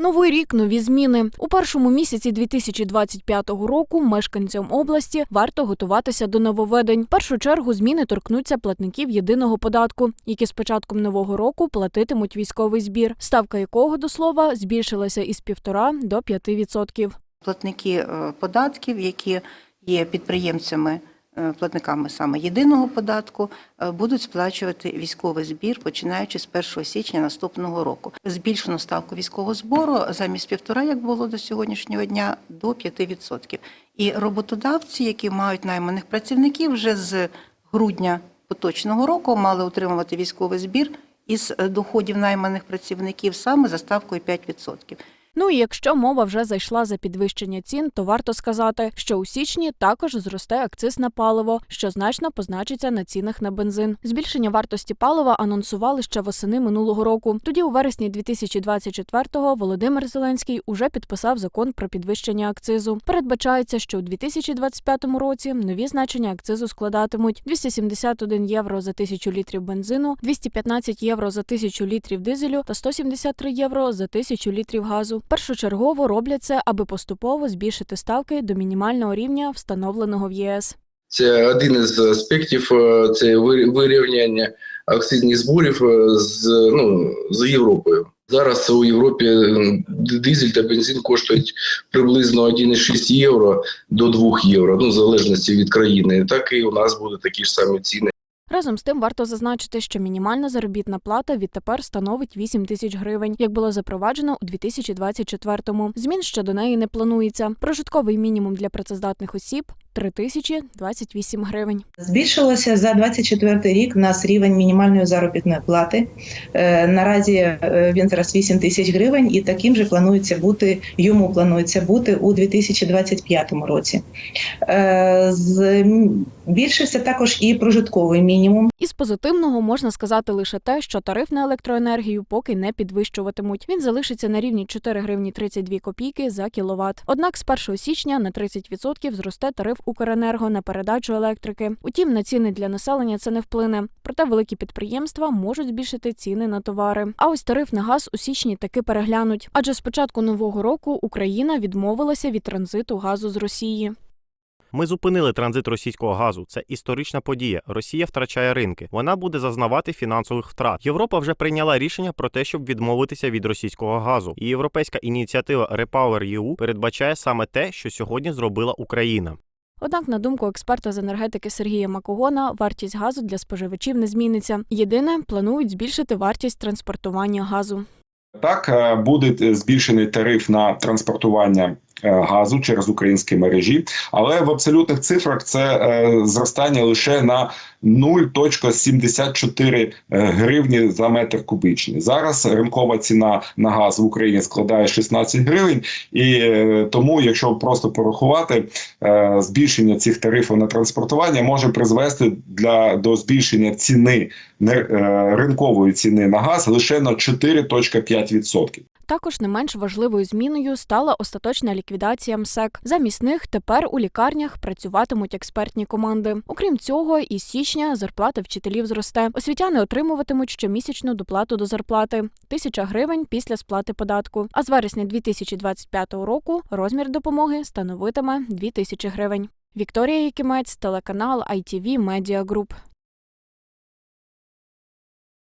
Новий рік, нові зміни. У першому місяці 2025 року мешканцям області варто готуватися до нововведень. В першу чергу зміни торкнуться платників єдиного податку, які з початком нового року платитимуть військовий збір, ставка якого до слова збільшилася із 1,5 до 5%. платники е, податків, які є підприємцями, платниками саме єдиного податку, е, будуть сплачувати військовий збір починаючи з 1 січня наступного року. Збільшено ставку військового збору замість півтора, як було до сьогоднішнього дня, до 5%. І роботодавці, які мають найманих працівників, вже з грудня поточного року мали отримувати військовий збір із е, доходів найманих працівників саме за ставкою 5%. Ну і якщо мова вже зайшла за підвищення цін, то варто сказати, що у січні також зросте акциз на паливо, що значно позначиться на цінах на бензин. Збільшення вартості палива анонсували ще восени минулого року. Тоді, у вересні 2024-го, Володимир Зеленський уже підписав закон про підвищення акцизу. Передбачається, що у 2025 році нові значення акцизу складатимуть 271 євро за тисячу літрів бензину, 215 євро за тисячу літрів дизелю та 173 євро за тисячу літрів газу. Першочергово роблять це, аби поступово збільшити ставки до мінімального рівня, встановленого в ЄС. Це один із аспектів е, це ви- вирівняння акцизних зборів е, з, ну, з Європою. Зараз у Європі дизель та бензин коштують приблизно 1,6 євро до 2 євро, ну в залежності від країни. Так і у нас будуть такі ж самі ціни. Разом з тим варто зазначити, що мінімальна заробітна плата відтепер становить 8 тисяч гривень, як було запроваджено у 2024-му. Змін ще до неї не планується. Прожитковий мінімум для працездатних осіб 3 тисячі 28 гривень. Збільшилося за 24 рік в нас рівень мінімальної заробітної плати. Е, Наразі е, він зараз 8 тисяч гривень, і таким же планується бути йому планується бути у 2025 році. Е, Збільшився також і прожитковий мінімум. Із позитивного можна сказати лише те, що тариф на електроенергію поки не підвищуватимуть. Він залишиться на рівні 4 гривні 32 копійки за кіловат. Однак з 1 січня на 30% зросте тариф Укренерго на передачу електрики. Утім, на ціни для населення це не вплине. Проте великі підприємства можуть збільшити ціни на товари. А ось тариф на газ у січні таки переглянуть. Адже з початку нового року Україна відмовилася від транзиту газу з Росії. Ми зупинили транзит російського газу. Це історична подія. Росія втрачає ринки. Вона буде зазнавати фінансових втрат. Європа вже прийняла рішення про те, щоб відмовитися від російського газу. І європейська ініціатива REPowerEU передбачає саме те, що сьогодні зробила Україна. Однак, на думку експерта з енергетики Сергія Макогона, вартість газу для споживачів не зміниться. Єдине, планують збільшити вартість транспортування газу. Так, е, буде збільшений тариф на транспортування е, газу через українські мережі, але в абсолютних цифрах це е, зростання лише на 0,74 гривні за метр кубічний. Зараз ринкова ціна на газ в Україні складає 16 гривень, і е, тому, якщо просто порахувати, е, збільшення цих тарифів на транспортування може призвести для до збільшення ціни е, ринкової ціни на газ лише на 4,5%. Також не менш важливою зміною стала остаточна ліквідація МСЕК. Замість них тепер у лікарнях працюватимуть експертні команди. Окрім цього, із січня зарплата вчителів зросте. Освітяни отримуватимуть щомісячну доплату до зарплати тисяча гривень після сплати податку. А з вересня 2025 року розмір допомоги становитиме 2 тисячі гривень. Вікторія Якимець, телеканал ITV Media Group.